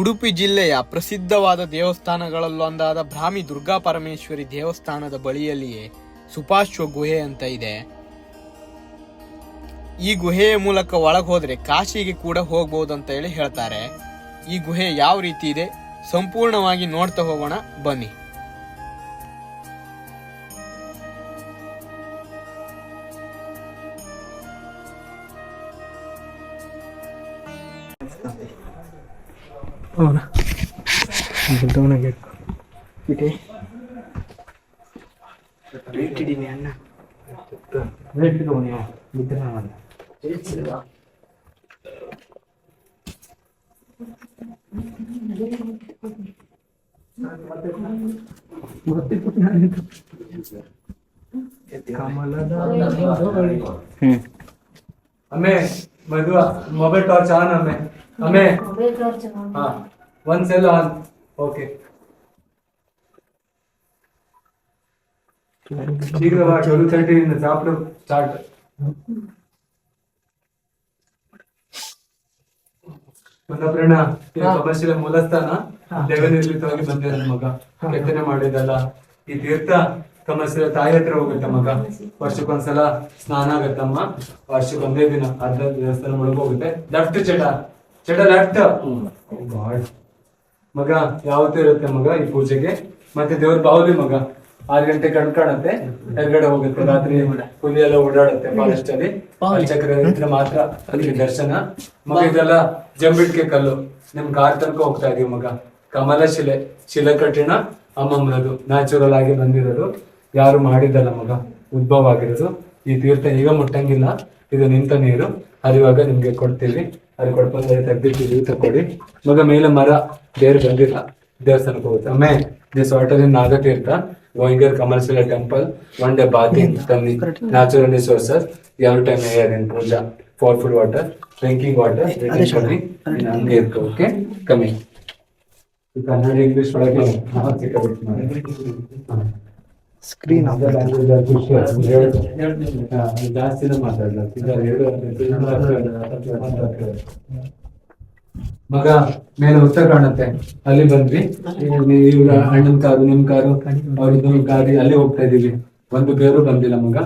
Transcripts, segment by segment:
ಉಡುಪಿ ಜಿಲ್ಲೆಯ ಪ್ರಸಿದ್ಧವಾದ ದೇವಸ್ಥಾನಗಳಲ್ಲೊಂದಾದ ಭ್ರಾಮಿ ದುರ್ಗಾ ಪರಮೇಶ್ವರಿ ದೇವಸ್ಥಾನದ ಬಳಿಯಲ್ಲಿಯೇ ಸುಪಾಶ್ವ ಗುಹೆ ಅಂತ ಇದೆ. ಈ ಗುಹೆಯ ಮೂಲಕ ಒಳಗೆ ಹೋದ್ರೆ ಕಾಶಿಗೆ ಕೂಡ ಹೋಗ್ಬೋದು ಅಂತ ಹೇಳಿ ಹೇಳ್ತಾರೆ. ಈ ಗುಹೆ ಯಾವ ರೀತಿ ಇದೆ ಸಂಪೂರ್ಣವಾಗಿ ನೋಡ್ತಾ ಹೋಗೋಣ, ಬನ್ನಿ. ಅವನ. ದೌನಾಗಿ ಇಟ್ಟೆ ಇಟ್ಟಿದ್ದೀನಿ ಅಣ್ಣ. ಮೊಬೈಲ್ ಟಾರ್ಚ್ ಆನ್ ಅಮ್ಮೆ. ಅಮ್ಮೆ ಹಾ ಒಂದ್ ಸೆಲ್ ಆನ್ ಓಕೆ ಶೀಘ್ರವಾಗಿ ಟ್ವೆಲ್ ತರ್ಟಿ ಸಾಪಿಡು ಸ್ಟಾರ್ಟ್ ಪ್ರೇರಣ ಕಮರ್ಷಿಯಲ್ ಮೂಲಸ್ಥಾನ ದೇವನಿರ್ಮಿತವಾಗಿ ನನ್ನ ಮಗ. ಕೆತ್ತನೆ ಮಾಡಿದಲ್ಲ ಈ ತೀರ್ಥ ಕಮರ್ಷಿಯಲ್ ತಾಯಿ ಹತ್ರ ಹೋಗುತ್ತೆ ಮಗ. ವರ್ಷಕ್ಕೊಂದ್ಸಲ ಸ್ನಾನ ಆಗತ್ತಮ್ಮ. ವರ್ಷಕ್ಕೊಂದೇ ದಿನ ಅರ್ಧ ದೇವಸ್ಥಾನ ಒಳಗೆ ಹೋಗುತ್ತೆ ಲೆಫ್ಟ್ ಚಟ. ಚಟ ಲೆಫ್ಟ್ ಮಗ ಯಾವತ್ತೂ ಇರುತ್ತೆ ಮಗ ಈ ಪೂಜೆಗೆ? ಮತ್ತೆ ದೇವ್ರ ಬಾವಲಿ ಮಗ. ಆರು ಗಂಟೆ ಕಣ್ ಕಾಣತ್ತೆ ಎದುರುಗಡೆ ಹೋಗುತ್ತೆ. ರಾತ್ರಿ ಕುಲಿ ಎಲ್ಲ ಓಡಾಡುತ್ತೆ ಫಾರೆಸ್ಟ್ ಅಲ್ಲಿ. ಚಕ್ರ ಇದ್ರೆ ಮಾತ್ರ ಅಲ್ಲಿ ದರ್ಶನ. ಮಗ ಇದೆಲ್ಲ ಜಂಬಿಟ್ಕೆ ಕಲ್ಲು. ನಿಮ್ ಕಾರ್ ತನಕ ಹೋಗ್ತಾ ಇದೀವಿ ಮಗ. ಕಮಲ ಶಿಲೆ ಶಿಲೆ ಕಠಿಣ ಅಮ್ಮಮ್ಮನದು ನ್ಯಾಚುರಲ್ ಆಗಿ ಬಂದಿರೋದು. ಯಾರು ಮಾಡಿದ್ದಲ್ಲ ಮಗ. ಉದ್ಭವ ಆಗಿರೋದು. ಈ ತೀರ್ಥ ಈಗ ಮುಟ್ಟಂಗಿಲ್ಲ. ಇದು ನಿಂತ ನೀರು. ಹರಿವಾಗ ನಿಮ್ಗೆ ಕೊಡ್ತೀವಿ. ಅದು ಕೊಡ್ಕೊಂಡು ತೆಗ್ದಿಟ್ಟಿದೀವಿ ತಕ್ಕೊಡಿ. ಮಗ ಮೇಲೆ ಮರ ದೇವ್ರು ಬಂದಿಲ್ಲ. ದೇವಸ್ಥಾನಕ್ಕೆ ಹೋಗುತ್ತೆ. ಅಮ್ಮೆ this water in Nagatheertha going commercial temple one day bathing ತನ್ನಿ ನ್ಯಾಚುರಲ್ ರಿಸೋರ್ಸಸ್ ಎರಡು time air in puja. For food water drinking water ಕಮ್ಮಿ ಹಂಗೆ ಇರ್ತು ಓಕೆ ಕಮ್ಮಿ ಕನ್ನಡ ಇಂಗ್ಲಿಷ್ ಒಳಗೆ ಸಿಕ್ಕಬೇಕು ಸ್ಕ್ರೀನ್ ಜಾಸ್ತಿ ಮಗ ಮೇಲೆ ಉತ್ತರ ಕಾಣುತ್ತೆ. ಅಲ್ಲಿ ಬಂದ್ವಿ. ಇವ್ರ ಅಣ್ಣನ್ ಕಾರು ನಿಮ್ ಕಾರು ಅವ್ರದ್ದು ಗಾಡಿ ಅಲ್ಲಿ ಹೋಗ್ತಾ ಇದೀವಿ ಒಂದು ಬೇರು ಬಂದಿಲ್ಲ ಮಗ.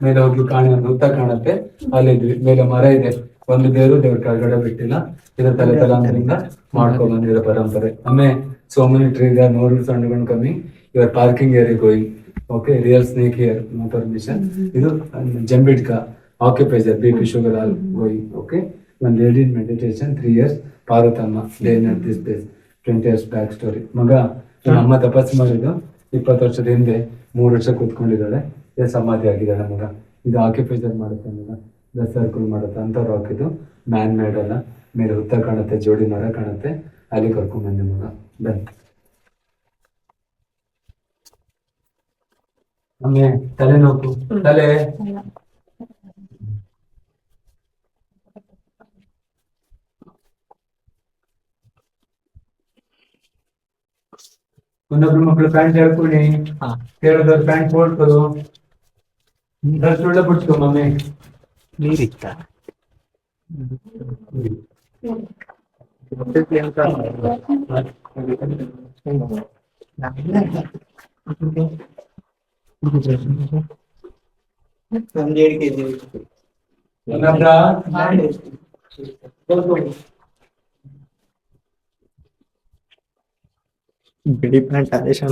ಮೇಲೆ ಹೋಗಿ ಕಾಣಿ ಒಂದು ಉತ್ತರ ಕಾಣುತ್ತೆ. ಅಲ್ಲಿದ್ವಿ ಮೇಲೆ ಮರ ಇದೆ. ಒಂದು ಬೇರು ದೇವ್ರ ಕೆಳಗಡೆ ಬಿಟ್ಟಿಲ್ಲ. ಇದ್ರ ತಲೆ ತಲಾಂತರಿಂದ ಮಾಡ್ಕೊಂಡ್ ಬಂದಿರೋ ಪರಂಪರೆ. ಆಮೇಲೆ ಸೋ ಮೆನಿ ಟ್ರೀ ಇದೆ ನೋಡ್ರಿ ಸಣ್ಣ ಕಮ್ಮಿ ಇವರ್ parking area going okay real snake year permission ಇದು ಜಂಬಿಡ್ಕ ಆಕ್ಯುಪೈಸರ್ B P sugar all going okay one lady in meditation three years Parvathamma lane at this place twenty years back story ಮಗ ನಮ್ಮ ಅಮ್ಮ ತಪಸ್ಸು ಮಾಡಿದ್ದು ಇಪ್ಪತ್ತು ವರ್ಷದ ಹಿಂದೆ ಮೂರು ವರ್ಷ ಕೂತ್ಕೊಂಡಿದ್ದಾಳೆ. ಸಮಾಧಿ ಆಗಿದ್ದಾಳೆ ಮಗ. ಇದು ಆಕ್ಯುಪೈಸರ್ ಮಾಡುತ್ತೆ ಮಗ. ದ ಸರ್ಕಲ್ ಮಾಡುತ್ತೆ ಅಂತ ರಾಕ್ ಇದು. ಮ್ಯಾನ್ ಮೇಡ್ ಅಲ್ಲ. ಮೇಲೆ ಹುತ್ತ ಕಾಣುತ್ತೆ ಜೋಡಿ ಮರ ಕಾಣುತ್ತೆ. ಅಲ್ಲಿ ಕರ್ಕೊಂಡ್ ಬಂದೆ ಮಗ. ಬನ್ನಿ. ಆಮೇಲೆ ತಲೆನೋವು ತಲೆ ಒಂದೊಬ್ರು ಮಕ್ಕಳು ಪ್ಯಾಂಟ್ ಹೇಳ್ಕೊಳ್ಳಿ ಹಾ. ಕೇಳಿದವ್ರು ಪ್ಯಾಂಟ್ ಹೊಡ್ಕೋದು ಡ್ರೆಸ್ ಒಳ್ಳೆ ಬಿಡ್ತು ಮಮ್ಮಿ ನೀರಿತ್ತ ಇನ್ನೊಬ್ರ ಬಿಳಿ ಪ್ಯಾಂಟ್ ಆದೇಶ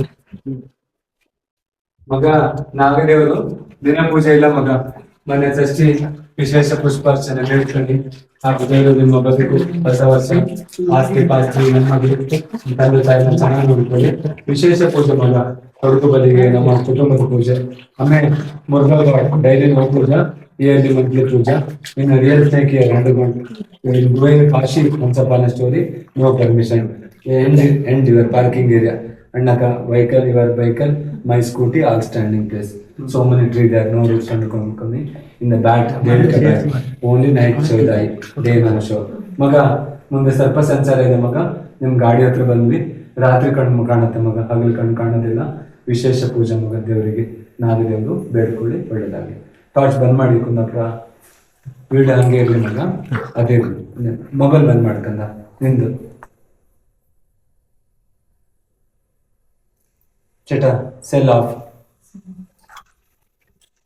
ಮಗ ನಾಗದೇವರು ದಿನ ಪೂಜೆ ಇಲ್ಲ ಮಗ ಮನೆ ಷಷ್ಠಿ ವಿಶೇಷ ಪುಷ್ಪಾರ್ಚನೆ ಬೇಡ್ಕೊಂಡು ಹಾಗೂ ದೇವರು ನಿಮ್ಮ ಬದುಕು ಹೊಸ ವರ್ಷ ಆಸ್ತಿ ಪಾಸ್ತಿ ನೆಮ್ಮದಿ ತಂದೆ ತಾಯಿನ ಚೆನ್ನಾಗಿ ನೋಡ್ಕೊಳ್ಳಿ ವಿಶೇಷ ಪೂಜೆ ಮಗ ಹೊರತು ಬಲಿಗೆ ನಮ್ಮ ಕುಟುಂಬದ ಪೂಜೆ. ಆಮೇಲೆ ಮೊದಲ daily no puja yearly monthly puja. ಇನ್ನು ರಿಯಲ್ ಸ್ನೇಕ್ ಇಯರ್ ಗಂಟೆ. Going Kashi once story no permission end end ಇವರ್ parking area ಅಣ್ಣಕ vehicle your vehicle my scooty all standing place so many tree there no rules and ಕಮ್ಮಿ in the bat only night show ಇದೆ day no show ಮಗ ಮುಂದೆ ಸರ್ಪ ಸಂಚಾರ ಇದೆ ಮಗ. ನಿಮ್ ಗಾಡಿ ಹತ್ರ ಬಂದ್ವಿ. ರಾತ್ರಿ ಕಣ್ಣು ಕಾಣುತ್ತೆ ಮಗ ಹಗಲು ಕಣ್ಣು ಕಾಣೋದಿಲ್ಲ. ವಿಶೇಷ ಪೂಜೆ ಮುಗ ದೇವರಿಗೆ ನಾಗದೇವರು ಬೇಡ್ಕೊಳ್ಳಿ ಒಳ್ಳೆಯದಾಗಿ ಟಾರ್ಚ್ ಬಂದ್ ಮಾಡಿ ಕುಂದಪ್ಪ ವಿಡಿಯೋ ಹಂಗೆ ಇರಲಿ ಮಗ ಅದೇ ಮೊಬೈಲ್ ಬಂದ್ ಮಾಡ್ಕಂದ ನಿಂದು. ಚಟ ಸೆಲ್ ಆಫ್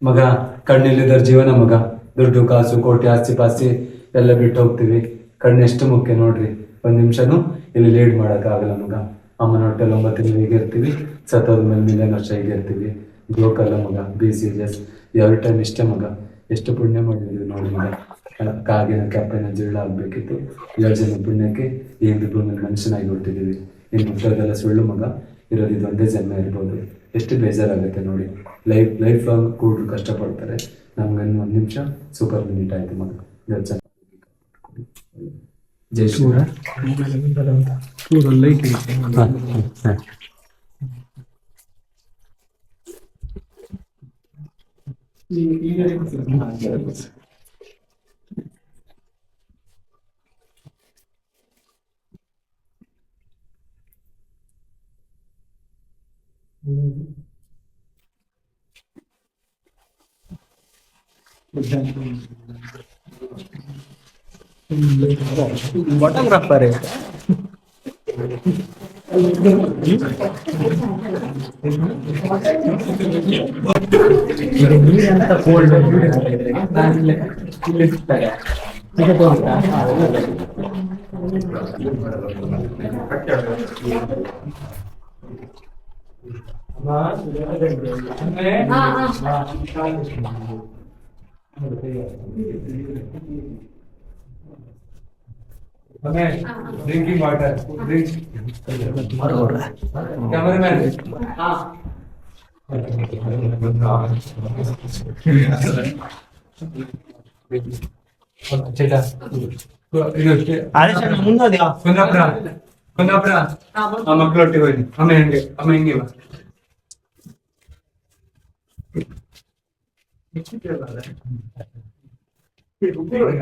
ಮಗ ಕಣ್ಣಿಲ್ಲದರ ಜೀವನ ಮಗ. ದುಡ್ಡು, ಕಾಸು, ಕೋಟಿ, ಆಸ್ತಿ, ಪಾಸ್ತಿ ಎಲ್ಲ ಬಿಟ್ಟು ಹೋಗ್ತೀವಿ. ಕಣ್ಣು ಎಷ್ಟು ಮುಖ್ಯ ನೋಡ್ರಿ. ಒಂದ್ ನಿಮಿಷನು ಇಲ್ಲಿ ಲೀಡ್ ಮಾಡೋಕ್ಕಾಗಲ್ಲ ಮಗ. ಅಮ್ಮನ ಹೊಟ್ಟೆಲ್ ಒಂಬತ್ತು ತಿಂಗಳು ಹೀಗೆ ಇರ್ತೀವಿ. ಸತ್ತೋದ ಮೇಲೆ ಮಿಲಿಯನ್ ವರ್ಷ ಇರ್ತೀವಿ. ಗ್ಲೋಕಲ್ಲ ಮಗ, ಬಿ ಸಿ ಎಸ್, ಎರಡು ಟೈಮ್ ಇಷ್ಟೇ ಮಗ. ಎಷ್ಟು ಪುಣ್ಯ ಮಾಡಿದ್ವಿ ನೋಡಿ ಮಗ. ಕಾಗಿನ ಕೆಪ್ಪನ ಜೀಳ ಆಗಬೇಕಿತ್ತು. ಎರಡು ಜನ ಪುಣ್ಯಕ್ಕೆ ಈ ಭೂಮಿ ಮನುಷ್ಯನಾಗಿ ಹೊರಟಿದ್ದೀವಿ ಇನ್ನು ಹುಟ್ಟೋದೆಲ್ಲ ಸುಳ್ಳು ಮಗ. ಇರೋದು ಇದು ಒಂದೇ ಜನ್ಮ ಇರ್ಬೋದು. ಎಷ್ಟು ಬೇಜಾರಾಗುತ್ತೆ ನೋಡಿ. ಲೈಫ್ ಲೈಫ್ ಲಾಂಗ್ ಕೂಡ ಕಷ್ಟಪಡ್ತಾರೆ. ನಮ್ಗನ್ನು ಒಂದು ನಿಮಿಷ ಸೂಪರ್ ಮಿನಿಟ್ ಆಯಿತು ಮಗ. ದೇವ್ರ್ ಚೆನ್ನಾಗಿ Jai Shri photographer ನೀರಂತ cold drinking water drink cameraman ಚಟ ಇದು ಮುಂದೋದ್ಯಾ ಕುಂದಾಪುರ ಕುಂದಾಪುರ ಆ ಮಕ್ಕಳೊಟ್ಟಿಗೆ ಹೋಗಿ ಅಮ್ಮ ಹೆಂಗೆ ಅಮ್ಮ ಹೆಂಗೆ ಬಾ ನಿಮ್ ಯಾರು ಸಿಕ್ಕ ಮಗ ಅಲ್ಲ,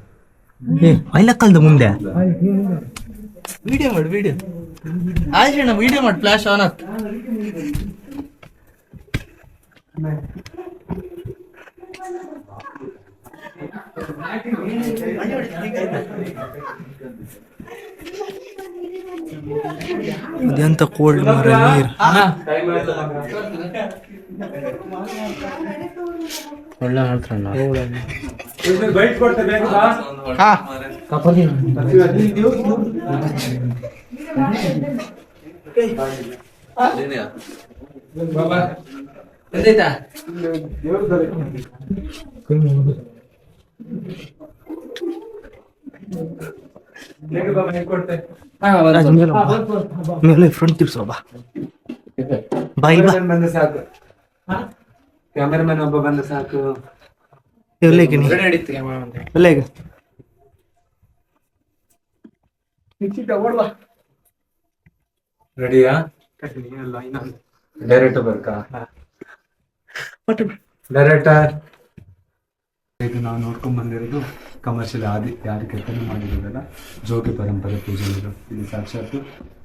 ಏ ಐಲಕ್ಕಲ್ದ ಮುಂದೆ. ವಿಡಿಯೋ ಮಾಡಿ ವಿಡಿಯೋ ಆಯ್ತು ವಿಡಿಯೋ ಮಾಡಿ ಫ್ಲಾಶ್ ಆನ್ ಆತ್. ಅದೆಂತ ಕೋಲ್ಡ್ ಮರ ನೀರು. ಒಳ್ಳೆ ಹೇಳ್ತಾರಣ್ಣ ಬೈಟ್ ಕೊಡ್ತೆ ಬೇಗ ಬಾ. ಹಾ. ಬಾ, ಬಾ. ಎಂದೈತಾ ಬೇಗ ಬಾ, ಬೈಟ್ ಕೊಡ್ತೆ ರಾಜ್ ಮೇಲೆ ಫ್ರಂಟ್ ತಿರ್ಸೋ ಬಾ. ಬಾಯ್ ಬಾ. ಕ್ಯಾಮರಾಮನ್ ಬಂದ್ರೆ ಸಾಕು. ಕ್ಯಾಮರಾಮನ್ ಒಬ್ಬ ಬಂದ ಸಾಕು. ನೀ ರೆಡಿಯಾ ಬರ್ಕಾ? ಡೈರೆಕ್ಟರ್ ಇದು ನಾವು ನೋಡ್ಕೊಂಡ್ ಬಂದಿರೋದು ಕಮರ್ಷಿಯಲ್ ಆದಿ ಯಾರು ಕೆತ್ತನೆ ಮಾಡಿರೋದಲ್ಲ ಜೋಗಿ ಪರಂಪರೆ ಪೂಜೆ ಇದು ಇದು ಸಾಕ್ಷಾತ್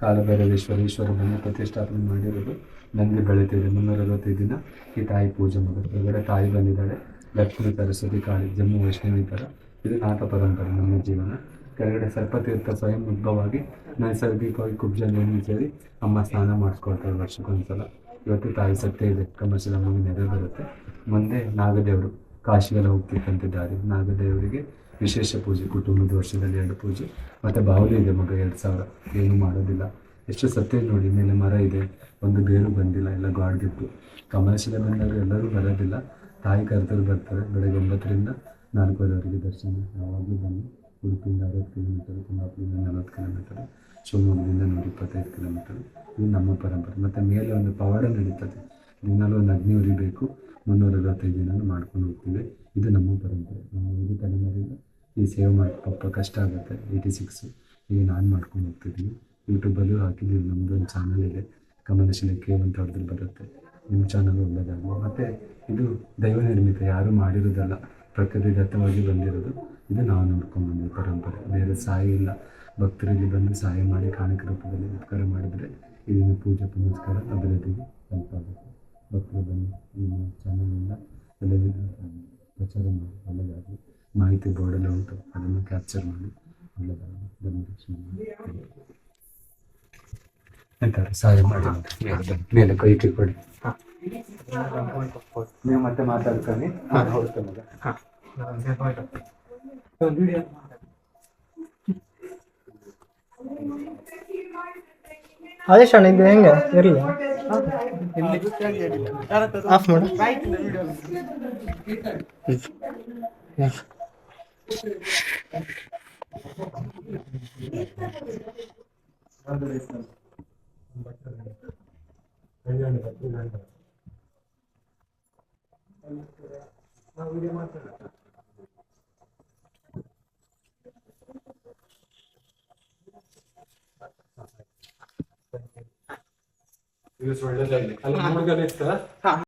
ಕಾಲಭೈರವೇಶ್ವರ ಈಶ್ವರ ಮನೆ ಪ್ರತಿಷ್ಠಾಪನೆ ಮಾಡಿರೋದು. ನಂದಿ ಬೆಳೀತಿದೆ. ಮುನ್ನೂರ ಅರವತ್ತೈದು ದಿನ ಈ ತಾಯಿ ಪೂಜೆ ಮಾಡೋದು. ಹೊರಗಡೆ ತಾಯಿ ಬಂದಿದ್ದಾಳೆ. ಲಕ್ಷ್ಮೀ ಸರಸ್ವತಿ ಕಾಳಿ, ಜಮ್ಮು ವೈಷ್ಣವಿ ಥರ ಇದು ನಾಥ ಪರಂಪರೆ ನಮ್ಮ ಜೀವನ. ಕೆಳಗಡೆ ಸರ್ಪತೀರ್ಥ ಸ್ವಯಂ ಉದ್ಭವವಾಗಿ ನೈಸರ್ಗಿಕವಾಗಿ ಕುಬ್ಜ ನೀರು ಸೇರಿ ಅಮ್ಮ ಸ್ನಾನ ಮಾಡಿಸ್ಕೊಳ್ತಾರೆ ವರ್ಷಕ್ಕೊಂದ್ಸಲ. ಇವತ್ತು ತಾಯಿ ಸತ್ಯ ಇದೆ ಕಮರ್ಷಿಯಲ್ ಮಗು ನೆರೆ ಬರುತ್ತೆ. ಮುಂದೆ ನಾಗದೇವರು ಕಾಶಿಗೆಲ್ಲ ಹೋಗ್ತಿತ್ತಂತೆ ದಾರಿ. ನಾಗದೇವರಿಗೆ ವಿಶೇಷ ಪೂಜೆ, ಕುಟುಂಬದ ವರ್ಷದಲ್ಲಿ ಎರಡು ಪೂಜೆ. ಮತ್ತೆ ಬಾವಲಿ ಇದೆ ಮಗ ಎರಡು ಸಾವಿರ. ಏನು ಮಾಡೋದಿಲ್ಲ. ಎಷ್ಟು ಸತ್ಯ ನೋಡಿ, ಮೇಲೆ ಮರ ಇದೆ. ಒಂದು ಬೇರು ಬಂದಿಲ್ಲ, ಎಲ್ಲ ಗಾಡ್ಗಿಟ್ಟು ಕಮಲಶಿಲೆ ಬಂದಾಗ ಎಲ್ಲರೂ ಬರೋದಿಲ್ಲ. ತಾಯಿ ಕರೆತರು ಬರ್ತಾರೆ, ಬೆಳಗ್ಗೆ ಒಂಬತ್ತರಿಂದ ನಾಲ್ಕುವರೆವರೆಗೆ ದರ್ಶನ. ಯಾವಾಗಲೂ ಬನ್ನಿ ಉಡುಪಿಯಿಂದ ಅರವತ್ತು ಕಿಲೋಮೀಟರ್, ಕುಂದಾಪುರದಿಂದ ನಲವತ್ತು ಕಿಲೋಮೀಟರ್, ಶಿವಮೊಗ್ಗದಿಂದ ನೂರ ಇಪ್ಪತ್ತೈದು ಕಿಲೋಮೀಟರ್. ಇದು ನಮ್ಮ ಪರಂಪರೆ. ಮತ್ತು ಮೇಲೆ ಒಂದು ಪವಾಡ ನಡೀತದೆ. ದಿನಾಲೂ ಒಂದು ಅಗ್ನಿ ಉರಿಬೇಕು. ಮುನ್ನೂರ ಅರವತ್ತೈದು ದಿನ ಮಾಡ್ಕೊಂಡು ಹೋಗ್ತೀವಿ. ಇದು ನಮ್ಮ ಪರಂಪರೆ. ನಾವು ಇದು ತಲೆಮಾರಿಂದ ಈ ಸೇವೆ ಮಾಡಿ, ಪಾಪ ಕಷ್ಟ ಆಗುತ್ತೆ. ಏಯ್ಟಿ ಸಿಕ್ಸು ಈಗ ನಾನು ಮಾಡ್ಕೊಂಡು ಹೋಗ್ತಿದ್ದೀನಿ ಯೂಟ್ಯೂಬಲ್ಲೂ ಹಾಕಿದ್ದೀವಿ ನಮ್ಮದು ಒಂದು ಚಾನಲ್ ಇದೆ. ಕಮಲಶಿಲೆ ಕೆ ಅಂತ ಹೊಡೆದ್ರೆ ಬರುತ್ತೆ. ನಿಮ್ಮ ಚಾನಲ್ ಒಳ್ಳೆಯದಾಗಲಿ. ಮತ್ತು ಇದು ದೈವ ನಿರ್ಮಿತ, ಯಾರೂ ಮಾಡಿರೋದಲ್ಲ. ಪ್ರಕೃತಿದತ್ತವಾಗಿ ಬಂದಿರೋದು. ಇದು ನಾವು ನೋಡ್ಕೊಂಡು ಬಂದಿರೋ ಪರಂಪರೆ. ಬೇರೆ ಸಹಾಯ ಇಲ್ಲ. ಭಕ್ತರಲ್ಲಿ ಬಂದು ಸಹಾಯ ಮಾಡಿ ಕಾಣಿಕ ರೂಪದಲ್ಲಿ ಉಪಕಾರ ಮಾಡಿದರೆ ಇದನ್ನು ಪೂಜೆ, ಪುನಸ್ಕಾರ, ಅಭಿವೃದ್ಧಿಗೆ ಹೆಲ್ಪ್ ಆಗುತ್ತೆ ಭಕ್ತರು ಬಂದು ನಿಮ್ಮ ಚಾನಲಿಂದ ಎಲ್ಲರಿಗೂ ಪ್ರಚಾರ ಮಾಡಿ ಒಳ್ಳೆಯದಾಗಲಿ. ಮಾಹಿತಿ ಬೋರ್ಡಲ್ಲಿ ಉಂಟು. ಅದನ್ನು ಕ್ಯಾಪ್ಚರ್ ಮಾಡಿ ಒಳ್ಳೆಯದಾಗಲಿ. ಧರ್ಮರಕ್ಷಣೆ ಎಂತಾರೆ ಸಹಾಯ ಮಾಡಿ ಮೇಲೆ ಕೈ ಕೊಡಿ ನೀವು ಮತ್ತೆ ಮಾತಾಡ್ಕೊಂಡು ನಾನು ಹೊರಡ್ತೇನೆ ಆದೇಶ ಅಣ್ಣ ಇದು ಹೆಂಗೆ? ಇರಲಿ ಆಫ್ ಮಾಡು. सोडलं जाईल त्याला मूड